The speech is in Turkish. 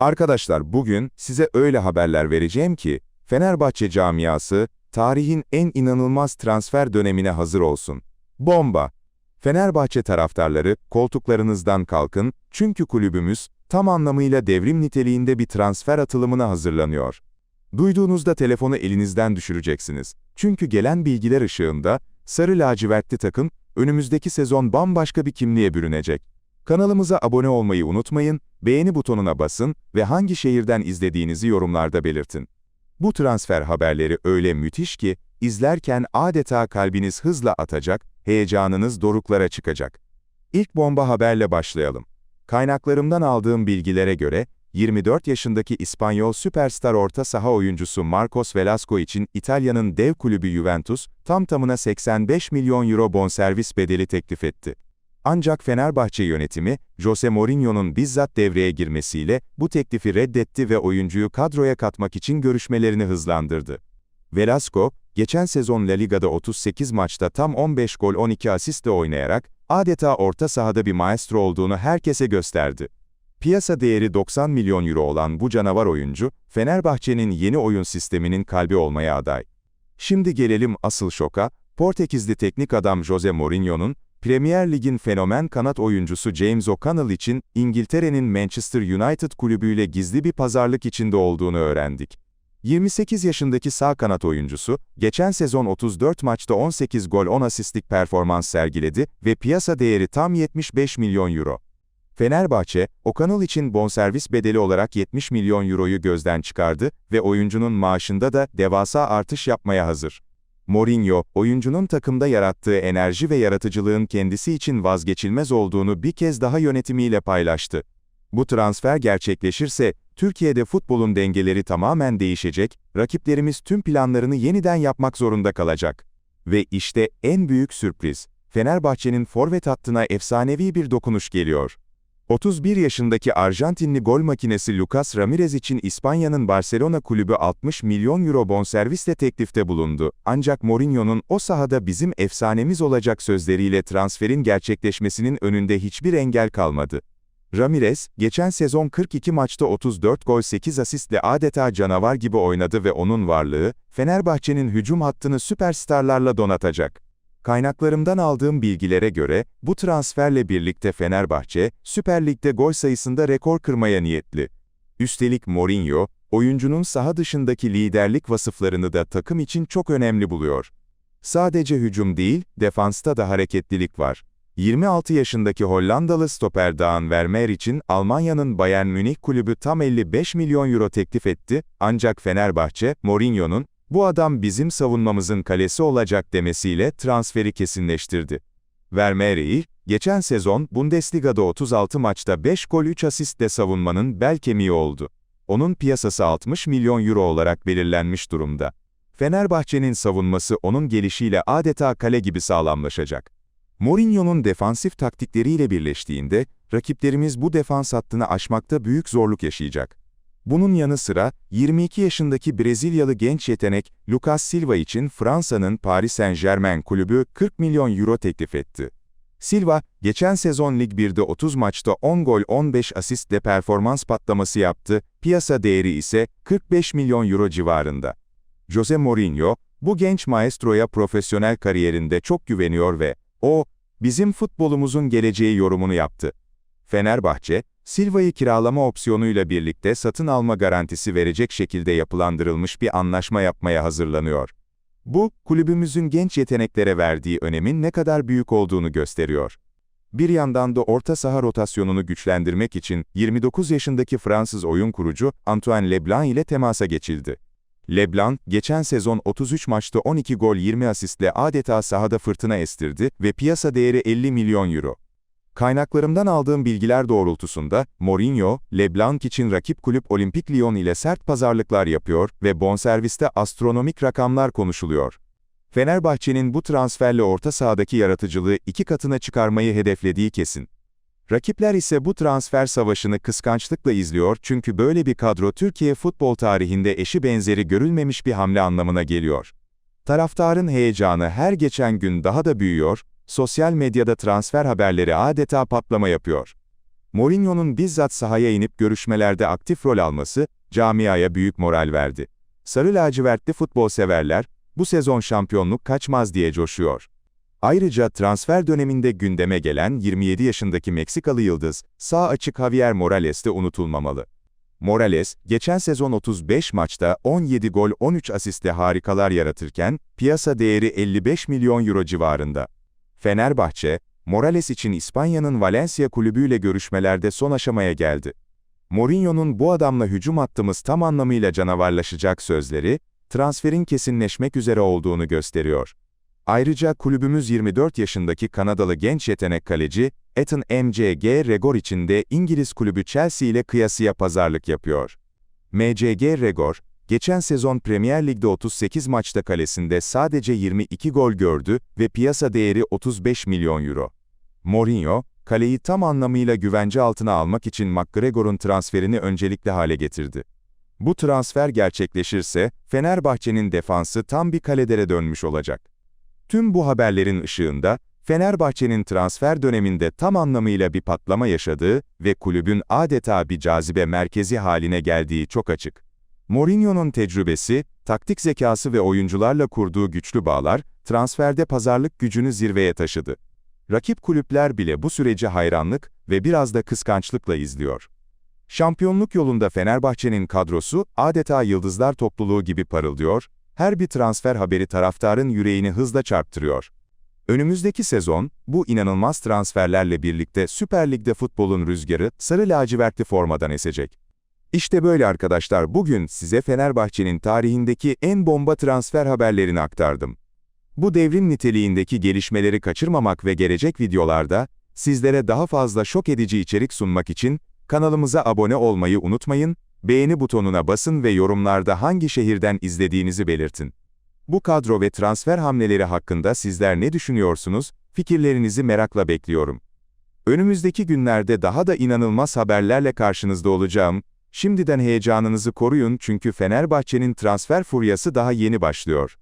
Arkadaşlar bugün size öyle haberler vereceğim ki, Fenerbahçe camiası, tarihin en inanılmaz transfer dönemine hazır olsun. Bomba! Fenerbahçe taraftarları, koltuklarınızdan kalkın, çünkü kulübümüz, tam anlamıyla devrim niteliğinde bir transfer atılımına hazırlanıyor. Duyduğunuzda telefonu elinizden düşüreceksiniz. Çünkü gelen bilgiler ışığında, sarı lacivertli takım, önümüzdeki sezon bambaşka bir kimliğe bürünecek. Kanalımıza abone olmayı unutmayın, beğeni butonuna basın ve hangi şehirden izlediğinizi yorumlarda belirtin. Bu transfer haberleri öyle müthiş ki, izlerken adeta kalbiniz hızla atacak, heyecanınız doruklara çıkacak. İlk bomba haberle başlayalım. Kaynaklarımdan aldığım bilgilere göre, 24 yaşındaki İspanyol süperstar orta saha oyuncusu Marcos Velasco için İtalya'nın dev kulübü Juventus, tam tamına 85 milyon euro bonservis bedeli teklif etti. Ancak Fenerbahçe yönetimi, Jose Mourinho'nun bizzat devreye girmesiyle bu teklifi reddetti ve oyuncuyu kadroya katmak için görüşmelerini hızlandırdı. Velasco, geçen sezon La Liga'da 38 maçta tam 15 gol 12 asistle oynayarak, adeta orta sahada bir maestro olduğunu herkese gösterdi. Piyasa değeri 90 milyon euro olan bu canavar oyuncu, Fenerbahçe'nin yeni oyun sisteminin kalbi olmaya aday. Şimdi gelelim asıl şoka, Portekizli teknik adam Jose Mourinho'nun, Premier Lig'in fenomen kanat oyuncusu James O'Connell için İngiltere'nin Manchester United kulübüyle gizli bir pazarlık içinde olduğunu öğrendik. 28 yaşındaki sağ kanat oyuncusu, geçen sezon 34 maçta 18 gol 10 asistlik performans sergiledi ve piyasa değeri tam 75 milyon euro. Fenerbahçe, Okanıl için bonservis bedeli olarak 70 milyon euroyu gözden çıkardı ve oyuncunun maaşında da devasa artış yapmaya hazır. Mourinho, oyuncunun takımda yarattığı enerji ve yaratıcılığın kendisi için vazgeçilmez olduğunu bir kez daha yönetimiyle paylaştı. Bu transfer gerçekleşirse, Türkiye'de futbolun dengeleri tamamen değişecek, rakiplerimiz tüm planlarını yeniden yapmak zorunda kalacak. Ve işte en büyük sürpriz, Fenerbahçe'nin forvet hattına efsanevi bir dokunuş geliyor. 31 yaşındaki Arjantinli gol makinesi Lucas Ramirez için İspanya'nın Barcelona kulübü 60 milyon euro bonservisle teklifte bulundu. Ancak Mourinho'nun o sahada bizim efsanemiz olacak sözleriyle transferin gerçekleşmesinin önünde hiçbir engel kalmadı. Ramirez, geçen sezon 42 maçta 34 gol 8 asistle adeta canavar gibi oynadı ve onun varlığı, Fenerbahçe'nin hücum hattını süperstarlarla donatacak. Kaynaklarımdan aldığım bilgilere göre, bu transferle birlikte Fenerbahçe, Süper Lig'de gol sayısında rekor kırmaya niyetli. Üstelik Mourinho, oyuncunun saha dışındaki liderlik vasıflarını da takım için çok önemli buluyor. Sadece hücum değil, defansta da hareketlilik var. 26 yaşındaki Hollandalı stoper Daan Vermeer için Almanya'nın Bayern Münih kulübü tam 55 milyon euro teklif etti, ancak Fenerbahçe, Mourinho'nun, bu adam bizim savunmamızın kalesi olacak demesiyle transferi kesinleştirdi. Vermeer'i, geçen sezon Bundesliga'da 36 maçta 5 gol 3 asistle savunmanın bel kemiği oldu. Onun piyasası 60 milyon euro olarak belirlenmiş durumda. Fenerbahçe'nin savunması onun gelişiyle adeta kale gibi sağlamlaşacak. Mourinho'nun defansif taktikleriyle birleştiğinde, rakiplerimiz bu defans hattını aşmakta büyük zorluk yaşayacak. Bunun yanı sıra, 22 yaşındaki Brezilyalı genç yetenek, Lucas Silva için Fransa'nın Paris Saint-Germain kulübü 40 milyon euro teklif etti. Silva, geçen sezon Lig 1'de 30 maçta 10 gol 15 asistle performans patlaması yaptı, piyasa değeri ise 45 milyon euro civarında. Jose Mourinho, bu genç maestroya profesyonel kariyerinde çok güveniyor ve o, bizim futbolumuzun geleceği yorumunu yaptı. Fenerbahçe, Silva'yı kiralama opsiyonuyla birlikte satın alma garantisi verecek şekilde yapılandırılmış bir anlaşma yapmaya hazırlanıyor. Bu, kulübümüzün genç yeteneklere verdiği önemin ne kadar büyük olduğunu gösteriyor. Bir yandan da orta saha rotasyonunu güçlendirmek için 29 yaşındaki Fransız oyun kurucu Antoine Leblanc ile temasa geçildi. Leblanc, geçen sezon 33 maçta 12 gol 20 asistle adeta sahada fırtına estirdi ve piyasa değeri 50 milyon euro. Kaynaklarımdan aldığım bilgiler doğrultusunda, Mourinho, Leblanc için rakip kulüp Olimpik Lyon ile sert pazarlıklar yapıyor ve bonserviste astronomik rakamlar konuşuluyor. Fenerbahçe'nin bu transferle orta sahadaki yaratıcılığı iki katına çıkarmayı hedeflediği kesin. Rakipler ise bu transfer savaşını kıskançlıkla izliyor çünkü böyle bir kadro Türkiye futbol tarihinde eşi benzeri görülmemiş bir hamle anlamına geliyor. Taraftarın heyecanı her geçen gün daha da büyüyor, sosyal medyada transfer haberleri adeta patlama yapıyor. Mourinho'nun bizzat sahaya inip görüşmelerde aktif rol alması, camiaya büyük moral verdi. Sarı lacivertli futbol severler, bu sezon şampiyonluk kaçmaz diye coşuyor. Ayrıca transfer döneminde gündeme gelen 27 yaşındaki Meksikalı yıldız, sağ açık Javier Morales de unutulmamalı. Morales, geçen sezon 35 maçta 17 gol 13 asiste harikalar yaratırken, piyasa değeri 55 milyon euro civarında. Fenerbahçe, Morales için İspanya'nın Valencia kulübüyle görüşmelerde son aşamaya geldi. Mourinho'nun bu adamla hücum hattımız tam anlamıyla canavarlaşacak sözleri, transferin kesinleşmek üzere olduğunu gösteriyor. Ayrıca kulübümüz 24 yaşındaki Kanadalı genç yetenek kaleci, Ethan MCG Regor için de İngiliz kulübü Chelsea ile kıyasıya pazarlık yapıyor. MCG Regor, geçen sezon Premier Lig'de 38 maçta kalesinde sadece 22 gol gördü ve piyasa değeri 35 milyon euro. Mourinho, kaleyi tam anlamıyla güvence altına almak için McGregor'un transferini öncelikli hale getirdi. Bu transfer gerçekleşirse, Fenerbahçe'nin defansı tam bir kaledere dönmüş olacak. Tüm bu haberlerin ışığında, Fenerbahçe'nin transfer döneminde tam anlamıyla bir patlama yaşadığı ve kulübün adeta bir cazibe merkezi haline geldiği çok açık. Mourinho'nun tecrübesi, taktik zekası ve oyuncularla kurduğu güçlü bağlar, transferde pazarlık gücünü zirveye taşıdı. Rakip kulüpler bile bu süreci hayranlık ve biraz da kıskançlıkla izliyor. Şampiyonluk yolunda Fenerbahçe'nin kadrosu adeta yıldızlar topluluğu gibi parıldıyor, her bir transfer haberi taraftarın yüreğini hızla çarptırıyor. Önümüzdeki sezon, bu inanılmaz transferlerle birlikte Süper Lig'de futbolun rüzgarı sarı lacivertli formadan esecek. İşte böyle arkadaşlar bugün size Fenerbahçe'nin tarihindeki en bomba transfer haberlerini aktardım. Bu devrim niteliğindeki gelişmeleri kaçırmamak ve gelecek videolarda, sizlere daha fazla şok edici içerik sunmak için, kanalımıza abone olmayı unutmayın, beğeni butonuna basın ve yorumlarda hangi şehirden izlediğinizi belirtin. Bu kadro ve transfer hamleleri hakkında sizler ne düşünüyorsunuz, fikirlerinizi merakla bekliyorum. Önümüzdeki günlerde daha da inanılmaz haberlerle karşınızda olacağım, şimdiden heyecanınızı koruyun çünkü Fenerbahçe'nin transfer furyası daha yeni başlıyor.